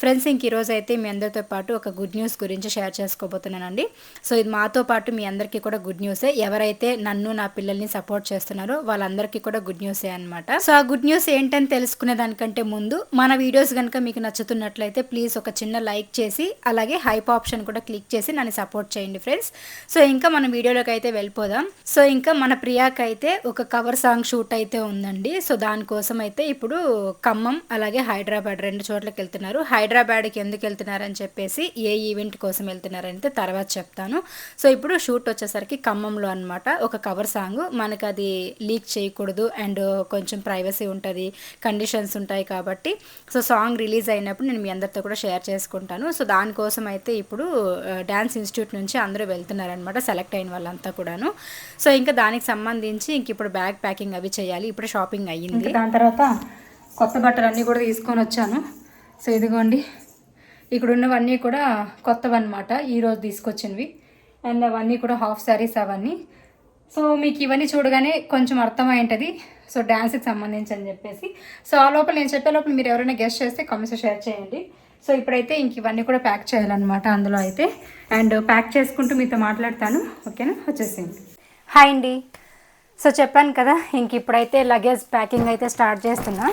Friends ఇంక ఈరోజు అయితే మీ అందరితో పాటు ఒక గుడ్ న్యూస్ గురించి షేర్ చేసుకోబోతున్నానండి. సో ఇది మాతో పాటు మీ అందరికీ కూడా గుడ్ న్యూసే. ఎవరైతే నన్ను నా పిల్లల్ని సపోర్ట్ చేస్తున్నారో వాళ్ళందరికీ కూడా గుడ్ న్యూసే అనమాట సో ఆ గుడ్ న్యూస్ ఏంటని తెలుసుకునే దానికంటే ముందు మన వీడియోస్ కనుక మీకు నచ్చుతున్నట్లయితే ప్లీజ్ ఒక చిన్న లైక్ చేసి అలాగే హైప్ ఆప్షన్ కూడా క్లిక్ చేసి నన్ను సపోర్ట్ చేయండి ఫ్రెండ్స్. సో ఇంకా మన వీడియోలోకి అయితే వెళ్ళిపోదాం. సో ఇంకా మన ప్రియాకి అయితే ఒక కవర్ సాంగ్ షూట్ అయితే ఉందండి. సో దానికోసం అయితే ఇప్పుడు ఖమ్మం అలాగే హైదరాబాద్ రెండు చోట్లకి వెళ్తున్నారు హైదరాబాద్కి ఎందుకు వెళ్తున్నారని చెప్పేసి ఏ ఈవెంట్ కోసం వెళ్తున్నారంటే తర్వాత చెప్తాను. సో ఇప్పుడు షూట్ వచ్చేసరికి ఖమ్మంలో అనమాట ఒక కవర్ సాంగ్. మనకు అది లీక్ చేయకూడదు. అండ్ కొంచెం ప్రైవసీ ఉంటుంది. కండిషన్స్ ఉంటాయి కాబట్టి. సో సాంగ్ రిలీజ్ అయినప్పుడు నేను మీ అందరితో కూడా షేర్ చేసుకుంటాను. సో దానికోసం అయితే ఇప్పుడు డ్యాన్స్ ఇన్స్టిట్యూట్ నుంచి అందరూ వెళ్తున్నారనమాట సెలెక్ట్ అయిన వాళ్ళంతా కూడాను. సో ఇంకా దానికి సంబంధించి ఇంక ఇప్పుడు బ్యాగ్ ప్యాకింగ్ అవి చేయాలి. ఇప్పుడు షాపింగ్ అయ్యింది. దాని తర్వాత కొత్త బట్టలు అన్నీ కూడా తీసుకొని వచ్చాను. సో ఇదిగోండి. ఇక్కడ ఉన్నవన్నీ కూడా కొత్తవన్నమాట ఈరోజు తీసుకొచ్చినవి. అండ్ అవన్నీ కూడా హాఫ్ శారీస్ అవన్నీ. సో మీకు ఇవన్నీ చూడగానే కొంచెం అర్థమైంటుంది సో డ్యాన్స్కి సంబంధించి అని చెప్పేసి. సో ఆ లోపల నేను చెప్పే లోపల మీరు ఎవరైనా గెస్ట్ చేస్తే కామెంట్స్ షేర్ చేయండి. సో ఇప్పుడైతే ఇంక ఇవన్నీ కూడా ప్యాక్ చేయాలన్నమాట అందులో అయితే. అండ్ ప్యాక్ చేసుకుంటూ మీతో మాట్లాడతాను. ఓకేనా? వచ్చేసింది హాయ్ అండి. సో చెప్పాను కదా ఇంక ఇప్పుడైతే లగేజ్ ప్యాకింగ్ అయితే స్టార్ట్ చేస్తున్నా.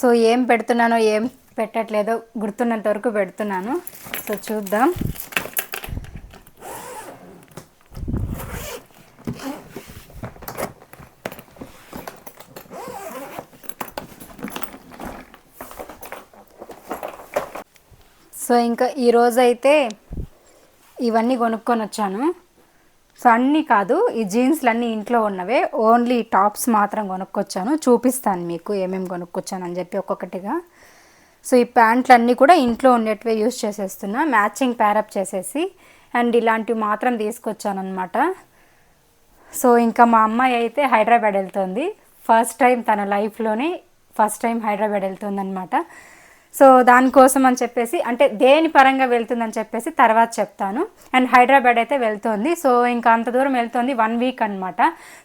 సో ఏం పెడుతున్నానో ఏం పెట్టట్లేదో గుర్తున్నంత వరకు పెడుతున్నాను. సో చూద్దాం. సో ఇంకా ఈరోజు అయితే ఇవన్నీ కొనుక్కొని వచ్చాను. సో అన్నీ కాదు ఈ జీన్స్లు అన్నీ ఇంట్లో ఉన్నవే. ఓన్లీ టాప్స్ మాత్రం కొనుక్కొచ్చాను. చూపిస్తాను మీకు ఏమేమి కొనుక్కొచ్చాను అని చెప్పి ఒక్కొక్కటిగా. సో ఈ ప్యాంట్లు అన్నీ కూడా ఇంట్లో ఉండేటివే యూస్ చేసేస్తున్నా మ్యాచింగ్ ప్యారప్ చేసేసి అండ్ ఇలాంటివి మాత్రం తీసుకొచ్చాను అనమాట సో ఇంకా మా అమ్మాయి అయితే హైదరాబాద్ వెళ్తుంది. ఫస్ట్ టైం తన లైఫ్లోనే ఫస్ట్ టైం హైదరాబాద్ వెళ్తుంది అనమాట సో దానికోసం అని చెప్పేసి అంటే దేని పరంగా వెళ్తుందని చెప్పేసి తర్వాత చెప్తాను. అండ్ హైదరాబాద్ అయితే వెళ్తుంది. సో ఇంకా అంత దూరం వెళ్తుంది వన్ వీక్ అనమాట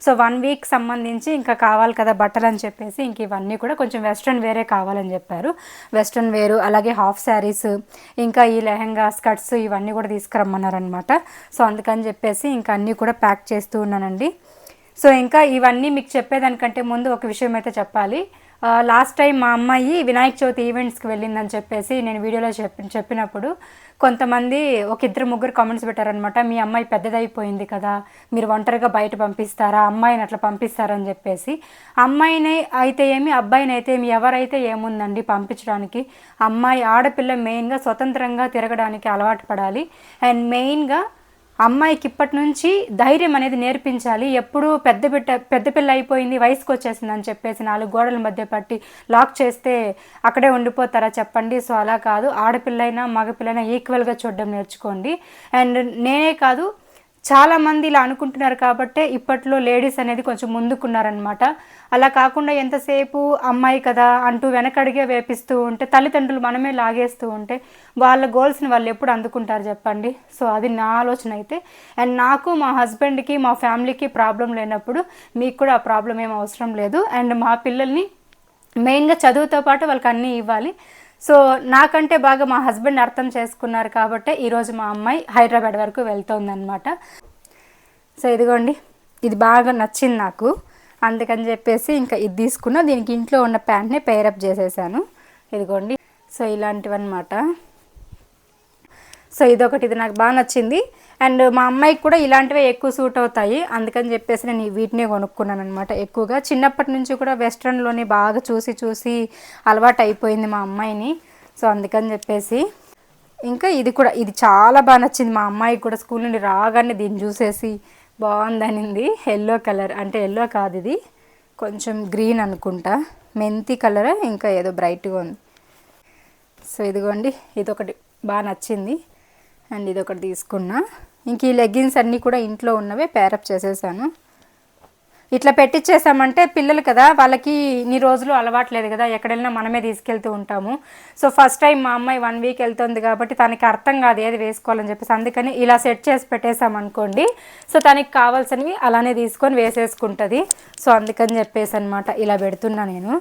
సో వన్ వీక్ సంబంధించి ఇంకా కావాలి కదా బట్టలు అని చెప్పేసి ఇంక ఇవన్నీ కూడా కొంచెం వెస్ట్రన్ వేరే కావాలని చెప్పారు. వెస్ట్రన్ వేరు అలాగే హాఫ్ శారీస్ ఇంకా ఈ లెహంగా స్కర్ట్స్ ఇవన్నీ కూడా తీసుకురమ్మన్నారనమాట సో అందుకని చెప్పేసి ఇంకా అన్నీ కూడా ప్యాక్ చేస్తూ ఉన్నానండి. సో ఇంకా ఇవన్నీ మీకు చెప్పేదానికంటే ముందు ఒక విషయం అయితే చెప్పాలి. లాస్ట్ టైం మా అమ్మాయి వినాయక చవితి ఈవెంట్స్కి వెళ్ళిందని చెప్పేసి నేను వీడియోలో చెప్పి చెప్పినప్పుడు కొంతమంది ఒక ఇద్దరు ముగ్గురు కామెంట్స్ పెట్టారనమాట మీ అమ్మాయి పెద్దదైపోయింది కదా మీరు ఒంటరిగా బయట పంపిస్తారా అమ్మాయిని అట్లా పంపిస్తారని చెప్పేసి. అమ్మాయిని అయితే ఏమి అబ్బాయిని అయితే ఏమి ఎవరైతే ఏముందండి పంపించడానికి అమ్మాయి ఆడపిల్ల మెయిన్గా స్వతంత్రంగా తిరగడానికి అలవాటు పడాలి. అండ్ మెయిన్గా అమ్మాయికి ఇప్పటి నుంచి ధైర్యం అనేది నేర్పించాలి. ఎప్పుడు పెద్ద బిడ్డ పెద్ద పిల్ల అయిపోయింది వయసుకు వచ్చేసింది అని చెప్పేసి నాలుగు గోడల మధ్య పట్టి లాక్ చేస్తే అక్కడే ఉండిపోతారా చెప్పండి. సో అలా కాదు. ఆడపిల్లైనా మగపిల్లైనా ఈక్వల్గా చూడడం నేర్చుకోండి. అండ్ నేనే కాదు చాలామంది ఇలా అనుకుంటున్నారు కాబట్టే ఇప్పట్లో లేడీస్ అనేది కొంచెం ముందుకున్నారనమాట అలా కాకుండా ఎంతసేపు అమ్మాయి కదా అంటూ వెనకడిగే వేపిస్తూ ఉంటే తల్లిదండ్రులు మనమే లాగేస్తూ ఉంటే వాళ్ళ గోల్స్ని వాళ్ళు ఎప్పుడు అందుకుంటారు చెప్పండి? సో అది నా ఆలోచన అయితే. అండ్ నాకు మా హస్బెండ్కి మా ఫ్యామిలీకి ప్రాబ్లం లేనప్పుడు మీకు కూడా ఆ ప్రాబ్లం ఏం అవసరం లేదు. అండ్ మా పిల్లల్ని మెయిన్గా చదువుతో పాటు వాళ్ళకి అన్నీ ఇవ్వాలి. సో నాకంటే బాగా మా హస్బెండ్ అర్థం చేసుకున్నారు కాబట్టి ఈరోజు మా అమ్మాయి హైదరాబాద్ వరకు వెళ్తుందనమాట సో ఇదిగోండి ఇది బాగా నచ్చింది నాకు. అందుకని చెప్పేసి ఇంకా ఇది తీసుకున్న. దీనికి ఇంట్లో ఉన్న ప్యాంట్ని పేరప్ చేసేసాను. ఇదిగోండి సో ఇలాంటివన్నమాట. సో ఇదొకటి ఇది నాకు బాగా నచ్చింది. అండ్ మా అమ్మాయికి కూడా ఇలాంటివే ఎక్కువ సూట్ అవుతాయి. అందుకని చెప్పేసి నేను వీటినే కొనుక్కున్నాను అనమాట ఎక్కువగా. చిన్నప్పటి నుంచి కూడా వెస్ట్రన్లోనే బాగా చూసి చూసి అలవాటు అయిపోయింది మా అమ్మాయిని. సో అందుకని చెప్పేసి ఇంకా ఇది కూడా ఇది చాలా బాగా నచ్చింది. మా అమ్మాయికి కూడా స్కూల్ నుండి రాగానే దీన్ని చూసేసి బాగుందనింది. ఎల్లో కలర్ అంటే ఎల్లో కాదు ఇది. కొంచెం గ్రీన్ అనుకుంటా. మెంతి కలర్ ఇంకా ఏదో బ్రైట్గా ఉంది. సో ఇదిగోండి ఇదొకటి బాగా నచ్చింది. అండ్ ఒకటి తీసుకున్నా. ఇంక ఈ లెగ్గిన్స్ అన్నీ కూడా ఇంట్లో ఉన్నవే పేరప్ చేసేసాను. ఇట్లా పెట్టించేసామంటే పిల్లలు కదా వాళ్ళకి ఇన్ని రోజులు అలవాట్లేదు కదా ఎక్కడెళ్ళినా మనమే తీసుకెళ్తూ ఉంటాము. సో ఫస్ట్ టైం మా అమ్మాయి వన్ వీక్ వెళ్తుంది కాబట్టి తనకి అర్థం కాదు ఏది వేసుకోవాలని చెప్పేసి అందుకని ఇలా సెట్ చేసి పెట్టేసామనుకోండి సో తనకి కావాల్సినవి అలానే తీసుకొని వేసేసుకుంటుంది. సో అందుకని చెప్పేసి అనమాట ఇలా పెడుతున్నా నేను.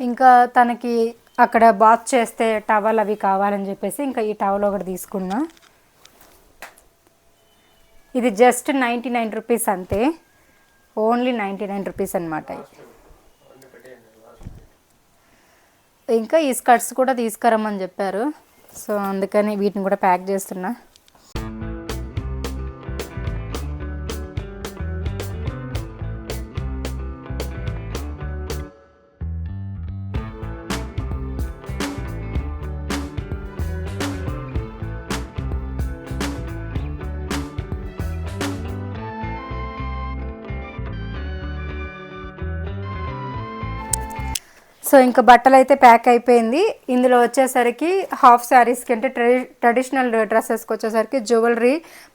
ఇంకా తనకి అక్కడ బాత్ చేస్తే టవల్ అవి కావాలని చెప్పేసి ఇంకా ఈ టవల్ ఒకటి తీసుకున్నా. ఇది జస్ట్ నైంటీ నైన్ రూపీస్ అంతే. ఓన్లీ నైంటీ నైన్ రూపీస్ అనమాట ఇంకా ఈ స్కర్ట్స్ కూడా తీసుకురమ్మని చెప్పారు. సో అందుకని వీటిని కూడా ప్యాక్ చేస్తున్నా. సో ఇంకా బట్టలు అయితే ప్యాక్ అయిపోయింది. ఇందులో వచ్చేసరికి హాఫ్ శారీస్కి అంటే ట్రెడి ట్రెడిషనల్ డ్రెస్సెస్కి వచ్చేసరికి జ్యువెలరీ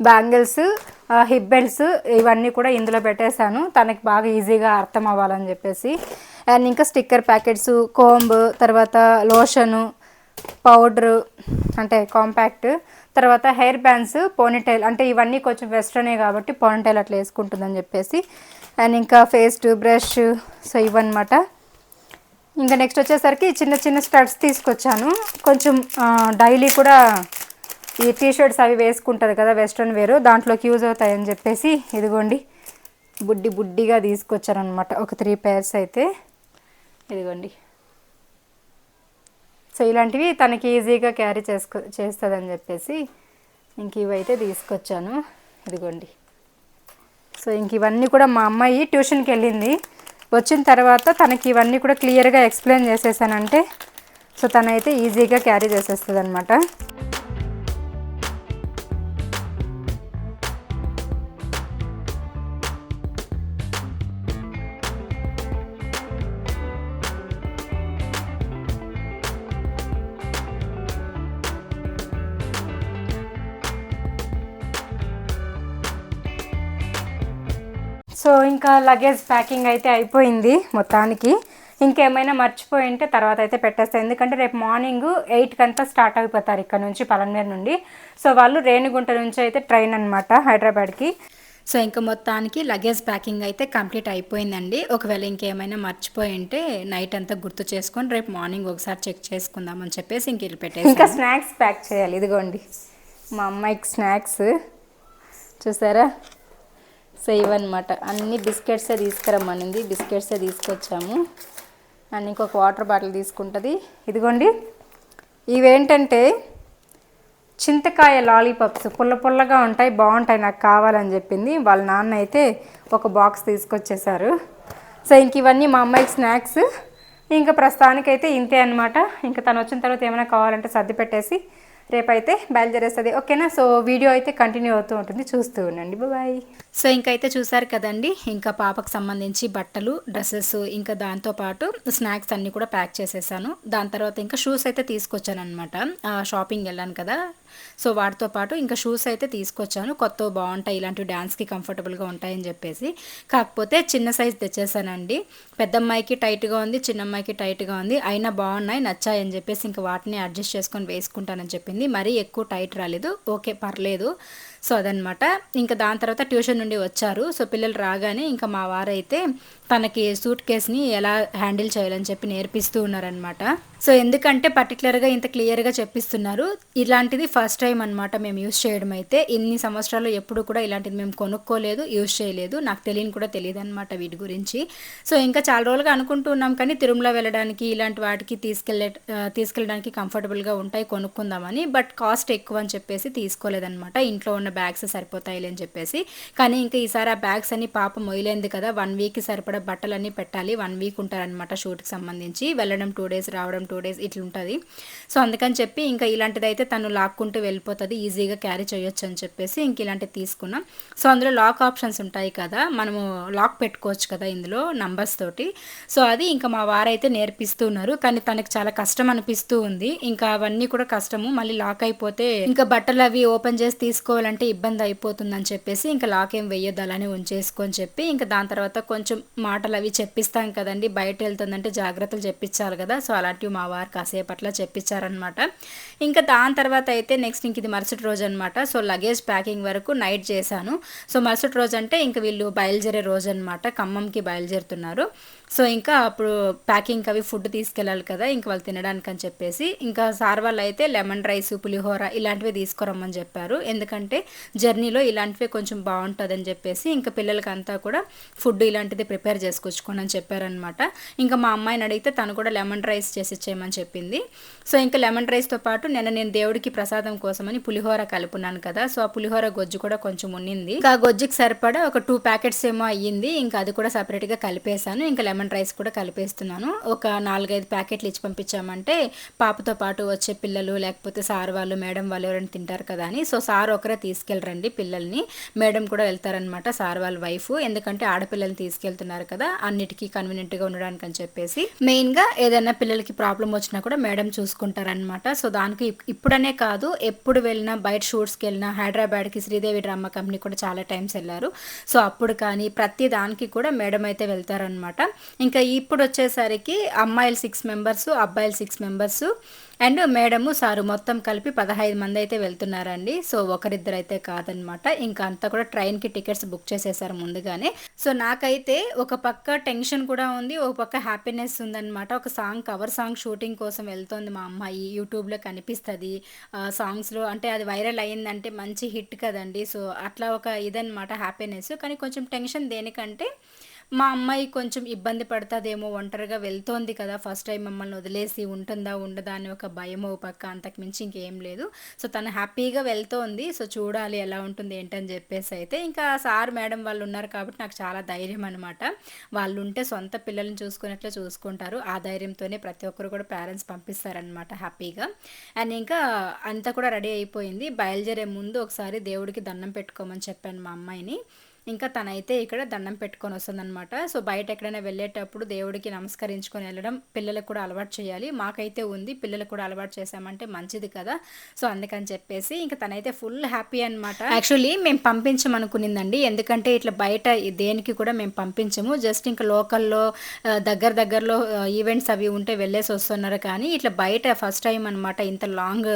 బ్యాంగిల్స్ హిప్ బెల్ట్స్ ఇవన్నీ కూడా ఇందులో పెట్టేశాను. తనకి బాగా ఈజీగా అర్థం అవ్వాలని చెప్పేసి. అండ్ ఇంకా స్టిక్కర్ ప్యాకెట్స్ కోంబ్ తర్వాత లోషను పౌడరు అంటే కాంపాక్ట్ తర్వాత హెయిర్ బ్యాండ్స్ పోనీటైల్ అంటే ఇవన్నీ కొంచెం వెస్ట్రనే కాబట్టి పోనీటైల్ అట్లా వేసుకుంటుందని చెప్పేసి. అండ్ ఇంకా ఫేస్ట్ బ్రష్ సో ఇవన్నమాట. ఇంకా నెక్స్ట్ వచ్చేసరికి చిన్న చిన్న స్టడ్స్ తీసుకొచ్చాను. కొంచెం డైలీ కూడా ఈ టీ షర్ట్స్ అవి వేసుకుంటుంది కదా వెస్ట్రన్ వేరు దాంట్లోకి యూజ్ అవుతాయని చెప్పేసి ఇదిగోండి. బుడ్డి బుడ్డిగా తీసుకొచ్చాను అనమాట ఒక త్రీ పేర్స్ అయితే. ఇదిగోండి. సో ఇలాంటివి తనకి ఈజీగా క్యారీ చేసుకో చేస్తుందని చెప్పేసి ఇంక ఇవైతే తీసుకొచ్చాను. ఇదిగోండి. సో ఇంక ఇవన్నీ కూడా మా అమ్మాయి ట్యూషన్కి వెళ్ళింది. వచ్చిన తర్వాత తనకి ఇవన్నీ కూడా క్లియర్గా ఎక్స్ప్లెయిన్ చేసేసానంటే సో తనైతే ఈజీగా క్యారీ చేసేస్తుంది అనమాట సో ఇంకా లగేజ్ ప్యాకింగ్ అయితే అయిపోయింది మొత్తానికి. ఇంకేమైనా మర్చిపోయి ఉంటే తర్వాత అయితే పెట్టేస్తాను ఎందుకంటే రేపు మార్నింగ్ ఎయిట్కి అంతా స్టార్ట్ అయిపోతారు ఇక్కడ నుంచి పలమనేరు నుండి. సో వాళ్ళు రేణిగుంట నుంచి అయితే ట్రైన్ అనమాట హైదరాబాద్కి. సో ఇంకా మొత్తానికి లగేజ్ ప్యాకింగ్ అయితే కంప్లీట్ అయిపోయిందండి. ఒకవేళ ఇంకేమైనా మర్చిపోయి ఉంటే నైట్ అంతా గుర్తు చేసుకొని రేపు మార్నింగ్ ఒకసారి చెక్ చేసుకుందాం అని చెప్పేసి ఇంక వెళ్ళి పెట్టేసి ఇంకా స్నాక్స్ ప్యాక్ చేయాలి. ఇదిగోండి. మా అమ్మాయికి స్నాక్స్ చూసారా? సో ఇవన్నమాట అన్ని బిస్కెట్సే తీసుకురమ్మనింది. బిస్కెట్సే తీసుకొచ్చాము. అండ్ ఇంకొక వాటర్ బాటిల్ తీసుకుంటుంది. ఇదిగోండి. ఇవేంటంటే చింతకాయ లాలీపాప్స్ పుల్ల పుల్లగా ఉంటాయి బాగుంటాయి నాకు కావాలని చెప్పింది. వాళ్ళ నాన్న అయితే ఒక బాక్స్ తీసుకొచ్చేసారు సో ఇంక ఇవన్నీ మా అమ్మాయికి స్నాక్స్. ఇంకా ప్రస్తుతానికైతే ఇంతే అనమాట ఇంకా తను వచ్చిన తర్వాత ఏమైనా కావాలంటే సర్ది పెట్టేసి రేపైతే బయలుదేరేస్తుంది. ఓకేనా? సో వీడియో అయితే కంటిన్యూ అవుతూ ఉంటుంది. చూస్తూ ఉండండి. బాయ్. సో ఇంకైతే చూసారు కదండి ఇంకా పాపకు సంబంధించి బట్టలు డ్రెస్సెస్ ఇంకా దాంతోపాటు స్నాక్స్ అన్నీ కూడా ప్యాక్ చేసేసాను. దాని తర్వాత ఇంకా షూస్ అయితే తీసుకొచ్చాను అనమాట షాపింగ్ వెళ్ళాను కదా. సో వాటితో పాటు ఇంకా షూస్ అయితే తీసుకొచ్చాను. కొత్త బాగుంటాయి ఇలాంటి డ్యాన్స్కి కంఫర్టబుల్గా ఉంటాయని చెప్పేసి. కాకపోతే చిన్న సైజ్ తెచ్చేసానండి. పెద్దమ్మాయికి టైట్గా ఉంది చిన్నమ్మాయికి టైట్గా ఉంది. అయినా బాగున్నాయి నచ్చాయి అని చెప్పేసి ఇంకా వాటిని అడ్జస్ట్ చేసుకొని వేసుకుంటానని చెప్పింది. మరీ ఎక్కువ టైట్ రాలేదు. ఓకే పర్లేదు. సో అదనమాట ఇంకా దాని తర్వాత ట్యూషన్ నుండి వచ్చారు. సో పిల్లలు రాగానే ఇంకా మా వారైతే తనకి సూట్ కేస్ని ఎలా హ్యాండిల్ చేయాలని చెప్పి నేర్పిస్తూ ఉన్నారనమాట సో ఎందుకంటే పర్టికులర్గా ఇంత క్లియర్గా చెప్పిస్తున్నారు. ఇలాంటిది ఫస్ట్ టైం అనమాట మేము యూస్ చేయడం అయితే. ఇన్ని సంవత్సరాలు ఎప్పుడు కూడా ఇలాంటిది మేము కొనుక్కోలేదు యూస్ చేయలేదు. నాకు తెలియని కూడా తెలియదు అనమాట వీటి గురించి. సో ఇంకా చాలా రోజులుగా అనుకుంటూ ఉన్నాం కానీ తిరుమల వెళ్ళడానికి ఇలాంటి వాటికి తీసుకెళ్ళే తీసుకెళ్ళడానికి కంఫర్టబుల్గా ఉంటాయి కొనుక్కుందామని. బట్ కాస్ట్ ఎక్కువ అని చెప్పేసి తీసుకోలేదనమాట ఇంట్లో ఉన్న బ్యాగ్స్ సరిపోతాయి అని చెప్పేసి. కానీ ఇంకా ఈసారి ఆ బ్యాగ్స్ అన్ని పాప మొయ్యలేదు కదా. వన్ వీక్కి సరిపడా బట్టలన్నీ పెట్టాలి. వన్ వీక్ ఉంటారనమాట షూట్కి సంబంధించి. వెళ్ళడం టూ డేస్ రావడం టూ డేస్ ఇట్లుంటుంది. సో అందుకని చెప్పి ఇంకా ఇలాంటిది అయితే తను లాక్కుంటూ వెళ్ళిపోతుంది. ఈజీగా క్యారీ చేయొచ్చు అని చెప్పేసి ఇంక ఇలాంటివి తీసుకున్నాం. సో అందులో లాక్ ఆప్షన్స్ ఉంటాయి కదా మనము లాక్ పెట్టుకోవచ్చు కదా ఇందులో నంబర్స్ తోటి. సో అది ఇంకా మా వారైతే నేర్పిస్తున్నారు. కానీ తనకు చాలా కష్టం అనిపిస్తూ ఉంది. ఇంకా అవన్నీ కూడా కష్టము. మళ్ళీ లాక్ అయిపోతే ఇంకా బట్టలు అవి ఓపెన్ చేసి తీసుకోవాలంటే ఇబ్బంది అయిపోతుందని చెప్పేసి ఇంకా లాక్ ఏం వెయ్యొద్దు అలానే ఉంచేసుకొని చెప్పి ఇంకా దాని తర్వాత కొంచెం మాటలు అవి చెప్పిస్తాం కదండి. బయట వెళ్తుందంటే జాగ్రత్తలు చెప్పించాలి కదా. సో అలాంటివి మా వారు కాసేపు అట్లా చెప్పించారనమాట ఇంకా దాని తర్వాత అయితే నెక్స్ట్ ఇంక ఇది మరుసటి రోజు అనమాట సో లగేజ్ ప్యాకింగ్ వరకు నైట్ చేశాను. సో మరుసటి రోజు అంటే ఇంకా వీళ్ళు బయలుదేరే రోజు అనమాట ఖమ్మంకి బయలుదేరుతున్నారు. సో ఇంకా అప్పుడు ప్యాకింగ్ అవి ఫుడ్ తీసుకెళ్ళాలి కదా ఇంకా వాళ్ళు తినడానికి అని చెప్పేసి ఇంకా సార్ వాళ్ళు అయితే లెమన్ రైస్ పులిహోర ఇలాంటివి తీసుకురమ్మని చెప్పారు. ఎందుకంటే జర్నీలో ఇలాంటివి కొంచెం బాగుంటుందని చెప్పేసి ఇంకా పిల్లలకి అంతా కూడా ఫుడ్ ఇలాంటిది ప్రిపేర్ చేసుకొచ్చుకోండి అని చెప్పారనమాట ఇంకా మా అమ్మాయిని అడిగితే తను కూడా లెమన్ రైస్ చేసి ఇచ్చేయమని చెప్పింది. సో ఇంకా లెమన్ రైస్తో పాటు నిన్న నేను దేవుడికి ప్రసాదం కోసమని పులిహోర కలుపున్నాను కదా సో ఆ పులిహోర గొజ్జు కూడా కొంచెం ఉన్నింది. ఇంకా ఆ గొజ్జుకి సరిపడా ఒక టూ ప్యాకెట్స్ ఏమో అయ్యింది ఇంకా అది కూడా సపరేట్గా కలిపేశాను. ఇంకా లెమన్ రైస్ కూడా కలిపేస్తున్నాను. ఒక నాలుగైదు ప్యాకెట్లు ఇచ్చి పంపించామంటే పాపతో పాటు వచ్చే పిల్లలు లేకపోతే సార్ వాళ్ళు మేడం వాళ్ళు ఎవరైనా తింటారు కదా అని. సో సార్ ఒకరే తీసుకెళ్ళరండి పిల్లల్ని. మేడం కూడా వెళ్తారనమాట సార్ వాళ్ళ వైఫ్. ఎందుకంటే ఆడపిల్లల్ని తీసుకెళ్తున్నారు కదా అన్నిటికీ కన్వీనియంట్గా ఉండడానికి అని చెప్పేసి. మెయిన్గా ఏదైనా పిల్లలకి ప్రాబ్లం వచ్చినా కూడా మేడం చూసుకుంటారనమాట సో దానికి ఇప్- ఇప్పుడనే కాదు ఎప్పుడు వెళ్ళినా బయట షూట్స్కి వెళ్ళినా హైదరాబాద్కి శ్రీదేవి డ్రామా కంపెనీ కూడా చాలా టైమ్స్ వెళ్ళారు. సో అప్పుడు కానీ ప్రతి దానికి కూడా మేడం అయితే వెళ్తారనమాట ఇంకా ఇప్పుడు వచ్చేసరికి అమ్మాయిలు సిక్స్ మెంబర్స్ అబ్బాయిలు six members and madam sir మొత్తం కలిపి పదహైదు మంది అయితే వెళ్తున్నారండి. సో ఒకరిద్దరు అయితే కాదనమాట. ఇంకా అంతా కూడా ట్రైన్కి టికెట్స్ బుక్ చేసేసారు ముందుగానే. సో నాకైతే ఒక పక్క టెన్షన్ కూడా ఉంది ఒక పక్క హ్యాపీనెస్ ఉందన్నమాట ఒక సాంగ్ కవర్ సాంగ్ షూటింగ్ కోసం వెళ్తోంది మా అమ్మాయి. యూట్యూబ్లో కనిపిస్తుంది. సాంగ్స్లో అంటే అది వైరల్ అయ్యిందంటే మంచి హిట్ కదండి. సో అట్లా ఒక ఇదనమాట హ్యాపీనెస్. కానీ కొంచెం టెన్షన్ దేనికంటే మా అమ్మాయి కొంచెం ఇబ్బంది పడుతుందేమో ఒంటరిగా వెళ్తోంది కదా. ఫస్ట్ టైం మమ్మల్ని వదిలేసి ఉంటుందా ఉండదా అని ఒక భయం ఓ పక్క అంతకు మించి ఇంకేం లేదు. సో తను హ్యాపీగా వెళ్తోంది. సో చూడాలి ఎలా ఉంటుంది ఏంటని చెప్పేసి అయితే ఇంకా సార్ మేడం వాళ్ళు ఉన్నారు కాబట్టి నాకు చాలా ధైర్యం అనమాట వాళ్ళు ఉంటే సొంత పిల్లల్ని చూసుకున్నట్లే చూసుకుంటారు. ఆ ధైర్యంతోనే ప్రతి ఒక్కరు కూడా పేరెంట్స్ పంపిస్తారనమాట హ్యాపీగా. అండ్ ఇంకా అంతా కూడా రెడీ అయిపోయింది. బయలుదేరే ముందు ఒకసారి దేవుడికి దండం పెట్టుకోమని చెప్పాను మా అమ్మాయిని. ఇంకా తనైతే ఇక్కడ దండం పెట్టుకొని వస్తుందన్నమాట. సో బయట ఎక్కడైనా వెళ్ళేటప్పుడు దేవుడికి నమస్కరించుకొని వెళ్ళడం పిల్లలకు కూడా అలవాటు చేయాలి. మాకైతే ఉంది పిల్లలకు కూడా అలవాటు చేసామంటే మంచిది కదా. సో అందుకని చెప్పేసి ఇంకా తనైతే ఫుల్ హ్యాపీ అనమాట యాక్చువల్లీ మేము పంపించమనుకునిందండి. ఎందుకంటే ఇట్లా బయట దేనికి కూడా మేము పంపించము. జస్ట్ ఇంకా లోకల్లో దగ్గర దగ్గరలో ఈవెంట్స్ అవి ఉంటే వెళ్ళేసి వస్తున్నారు కానీ ఇట్లా బయట ఫస్ట్ టైం అనమాట ఇంత లాంగ్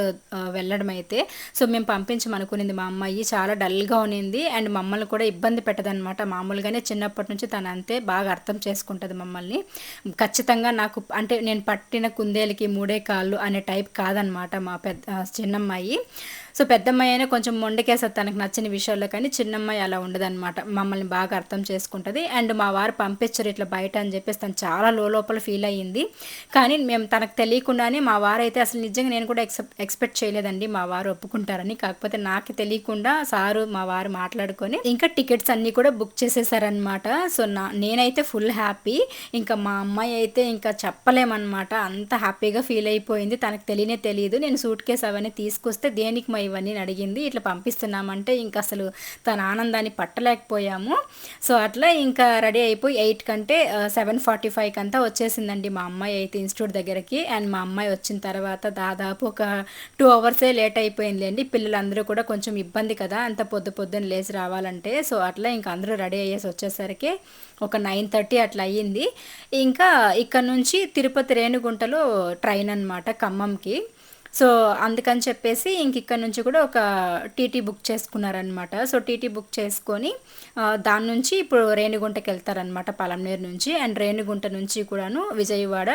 వెళ్ళడం అయితే సో మేము పంపించమనుకునింది మా అమ్మాయి. చాలా డల్గా ఉన్నింది. అండ్ మమ్మల్ని కూడా ఇబ్బంది పెట్టదనమాట మామూలుగానే చిన్నప్పటి నుంచి తను అంతే బాగా అర్థం చేసుకుంటుంది మమ్మల్ని. ఖచ్చితంగా నాకు అంటే నేను పట్టిన కుందేలకి మూడే కాళ్ళు అనే టైప్ కాదనమాట మా పెద్ద చిన్నమ్మాయి. సో పెద్దమ్మాయి అయినా కొంచెం మొండకేస్తుంది తనకు నచ్చిన విషయాల్లో కానీ చిన్నమ్మాయి అలా ఉండదన్నమాట. మమ్మల్ని బాగా అర్థం చేసుకుంటుంది. అండ్ మా వారు పంపించరు ఇట్లా బయట అని చెప్పేసి తను చాలా లోపల ఫీల్ అయ్యింది. కానీ మేము తనకు తెలియకుండానే మా వారు అయితే అసలు నిజంగా నేను కూడా ఎక్సెప్ట్ ఎక్స్పెక్ట్ చేయలేదండి మా వారు ఒప్పుకుంటారని. కాకపోతే నాకు తెలియకుండా సారు మా వారు మాట్లాడుకొని ఇంకా టికెట్స్ అన్నీ కూడా బుక్ చేసేసారనమాట సో నా నేనైతే ఫుల్ హ్యాపీ. ఇంకా మా అమ్మాయి అయితే ఇంకా చెప్పలేమన్నమాట. అంత హ్యాపీగా ఫీల్ అయిపోయింది. తనకు తెలియనే తెలియదు నేను సూట్ కేసు అవన్నీ తీసుకొస్తే దేనికి మా ఇవన్నీ అడిగింది. ఇట్లా పంపిస్తున్నామంటే ఇంకా అసలు తన ఆనందాన్ని పట్టలేకపోయాము. సో అట్లా ఇంకా రెడీ అయిపోయి ఎయిట్ కంటే సెవెన్ ఫార్టీ ఫైవ్కి అంతా వచ్చేసిందండి మా అమ్మాయి అయితే ఇన్స్టిట్యూట్ దగ్గరికి. అండ్ మా అమ్మాయి వచ్చిన తర్వాత దాదాపు ఒక టూ అవర్సే లేట్ అయిపోయిందండి పిల్లలందరూ కూడా కొంచెం ఇబ్బంది కదా అంత పొద్దు పొద్దున్న లేచి రావాలంటే. సో అట్లా ఇంకా అందరూ రెడీ అయ్యేసి వచ్చేసరికి ఒక నైన్ థర్టీ అట్లా అయ్యింది. ఇంకా ఇక్కడ నుంచి తిరుపతి రేణుగుంటలో ట్రైన్ అనమాట ఖమ్మంకి. సో అందుకని చెప్పేసి ఇంక ఇక్కడ నుంచి కూడా ఒక టీటీ బుక్ చేసుకున్నారనమాట సో టీటీ బుక్ చేసుకొని దాని నుంచి ఇప్పుడు రేణిగుంటకి వెళ్తారనమాట పలంనేరు నుంచి. అండ్ రేణిగుంట నుంచి కూడాను విజయవాడ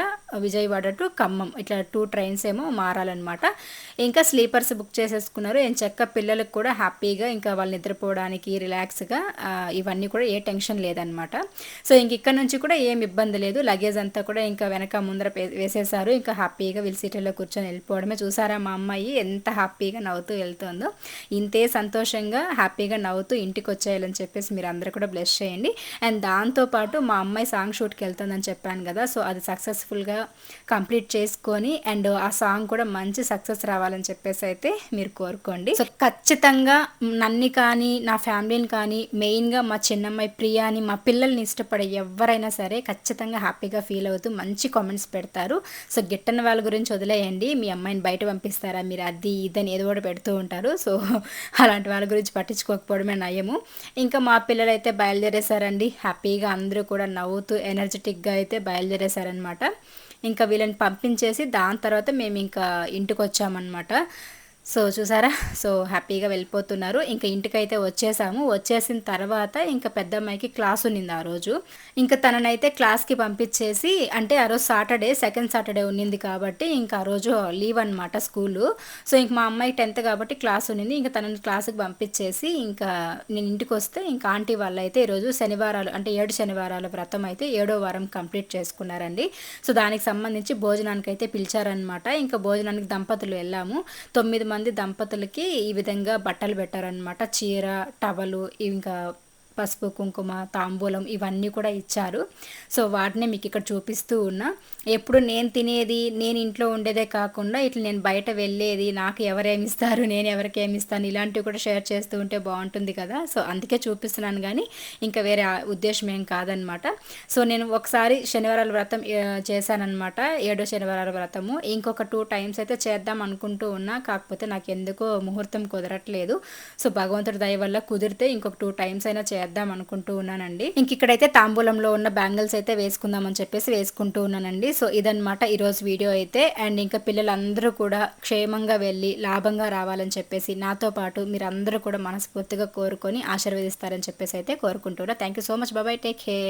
విజయవాడ టు ఖమ్మం. ఇట్లా టూ ట్రైన్స్ ఏమో మారాలన్నమాట. ఇంకా స్లీపర్స్ బుక్ చేసేసుకున్నారు. ఏం చెక్క పిల్లలకు కూడా హ్యాపీగా ఇంకా వాళ్ళు నిద్రపోవడానికి రిలాక్స్గా ఇవన్నీ కూడా ఏ టెన్షన్ లేదనమాట సో ఇంక ఇక్కడ నుంచి కూడా ఏం ఇబ్బంది లేదు. లగేజ్ అంతా కూడా ఇంకా వెనక ముందర వేసేసారు ఇంకా హ్యాపీగా వీళ్ళ సీట్లలో కూర్చొని వెళ్ళిపోవడమే చూసారా మా అమ్మాయి ఎంత హ్యాపీగా నవ్వుతూ వెళ్తుందో. ఇంతే సంతోషంగా హ్యాపీగా నవ్వుతూ ఇంటికి వచ్చేయాలని చెప్పేసి మీరు అందరూ కూడా బ్లెస్ చేయండి. అండ్ దాంతోపాటు మా అమ్మాయి సాంగ్ షూట్కి వెళ్తుందని చెప్పాను కదా సో అది సక్సెస్ఫుల్గా కంప్లీట్ చేసుకొని అండ్ ఆ సాంగ్ కూడా మంచి సక్సెస్ రావాలని చెప్పేసి అయితే మీరు కోరుకోండి. సో ఖచ్చితంగా నన్ను కానీ నా ఫ్యామిలీని కానీ మెయిన్గా మా చిన్నమ్మాయి ప్రియాని మా పిల్లల్ని ఇష్టపడే ఎవరైనా సరే ఖచ్చితంగా హ్యాపీగా ఫీల్ అవుతూ మంచి కామెంట్స్ పెడతారు. సో గిట్టని వాళ్ళ గురించి వదిలేయండి మీ అమ్మాయిని బయట పంపిస్తారా? మీరు అది ఇదని ఏదో ఒకటి పెడుతూ ఉంటారు. సో అలాంటి వాళ్ళ గురించి పట్టించుకోకపోవడమే నయము. ఇంకా మా పిల్లలు అయితే బయలుదేరేశారండి. హ్యాపీగా అందరూ కూడా నవ్వుతూ ఎనర్జెటిక్గా అయితే బయలుదేరేశారనమాట ఇంకా వీళ్ళని పంపించేసి దాని తర్వాత మేము ఇంకా ఇంటికి వచ్చామన్నమాట సో చూసారా? సో హ్యాపీగా వెళ్ళిపోతున్నారు. ఇంకా ఇంటికైతే వచ్చేసాము. వచ్చేసిన తర్వాత ఇంకా పెద్ద అమ్మాయికి క్లాస్ ఉన్నింది ఆ రోజు. ఇంకా తననైతే క్లాస్కి పంపించేసి అంటే ఆ రోజు సాటర్డే సెకండ్ సాటర్డే ఉన్నింది కాబట్టి ఇంకా ఆ రోజు లీవ్ అనమాట స్కూలు. సో ఇంక మా అమ్మాయి టెన్త్ కాబట్టి క్లాస్ ఉన్నింది. ఇంకా తనని క్లాస్కి పంపించేసి ఇంకా నేను ఇంటికి వస్తే ఇంకా ఆంటీ వాళ్ళు అయితే ఈరోజు శనివారాలు అంటే ఏడు శనివారాల వ్రతం అయితే ఏడో వారం కంప్లీట్ చేసుకున్నారండి. సో దానికి సంబంధించి భోజనానికి అయితే పిలిచారనమాట ఇంకా భోజనానికి దంపతులు వెళ్ళాము. తొమ్మిది మంది దంపతులకి ఈ విధంగా బట్టలు పెట్టారనమాట చీర టవలు ఇంకా పసుపు కుంకుమ తాంబూలం ఇవన్నీ కూడా ఇచ్చారు. సో వాటినే మీకు ఇక్కడ చూపిస్తూ ఉన్నా. ఎప్పుడు నేను తినేది నేను ఇంట్లో ఉండేదే కాకుండా ఇట్లా నేను బయట వెళ్ళేది నాకు ఎవరేమిస్తారు నేను ఎవరికి ఏమి ఇస్తాను ఇలాంటివి కూడా షేర్ చేస్తూ ఉంటే బాగుంటుంది కదా. సో అందుకే చూపిస్తున్నాను కానీ ఇంకా వేరే ఉద్దేశం ఏం కాదనమాట. సో నేను ఒకసారి శనివారాల వ్రతం చేశానమాట చేశానన్నమాట ఏడో శనివారాల వ్రతము. ఇంకొక టూ టైమ్స్ అయితే చేద్దాం అనుకుంటూ ఉన్నా. కాకపోతే నాకు ఎందుకో ముహూర్తం కుదరట్లేదు. సో భగవంతుడి దయ వల్ల కుదిరితే ఇంకొక టూ టైమ్స్ అయినా చేద్దాం. అనుకుంటూ ఉన్నానండి. ఇంక ఇక్కడైతే తాంబూలంలో ఉన్న బ్యాంగిల్స్ అయితే వేసుకుందాం అని చెప్పేసి వేసుకుంటూ ఉన్నానండి. సో ఇదనమాట ఈరోజు వీడియో అయితే. అండ్ ఇంకా పిల్లలందరూ కూడా క్షేమంగా వెళ్ళి లాభంగా రావాలని చెప్పేసి నాతో పాటు మీరందరూ కూడా మనస్ఫూర్తిగా కోరుకొని ఆశీర్వదిస్తారని చెప్పేసి అయితే కోరుకుంటున్నా. థ్యాంక్ యూ సో మచ్ బాబాయ్ టేక్ కేర్